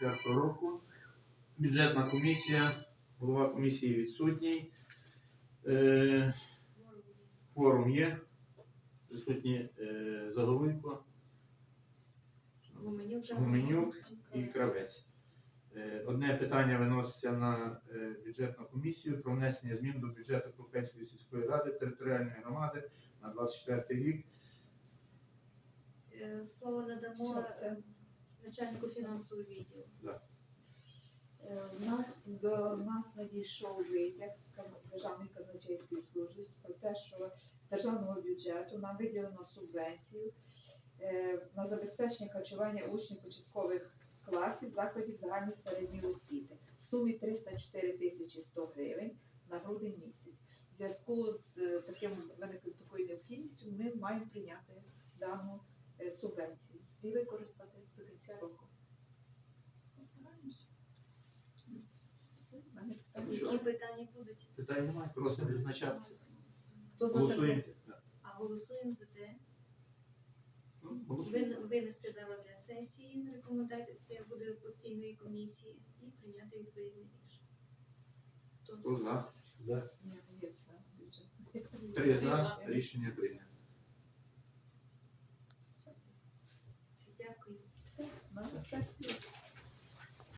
2024 року. Бюджетна комісія, голова комісії відсутній. Е, Форум є. Присутні е, Заголовко Гуменюк і Кравець. Е, Одне питання виноситься на е, бюджетну комісію про внесення змін до бюджету Крупецької сільської ради територіальної громади на 24 рік. Е, Слово надамо е, начальнику фінансового відділу. Е, У нас до нас надійшов витяг Державної казначейської служби про те, що державного бюджету нам виділено субвенцію е, на забезпечення харчування учнів початкових класів закладів загальної середньої освіти в сумі 304 тисячі 100 гривень на грудень місяць. В зв'язку з е, таким виникненням такою необхідністю ми маємо прийняти дану е, субвенцію і використати до кінця року. Які питання будуть? Питань немає, просимо визначатися. Хто за Голосуємо. таке? А голосуємо за те, Ну, Голосуємо. вин- винести на розгляд сесії, рекомендація буде постійної комісії і прийняти відповідне рішення. Хто Хто за? За. Ні. Три за. Рішення прийнято. Дякую. Все, сесію.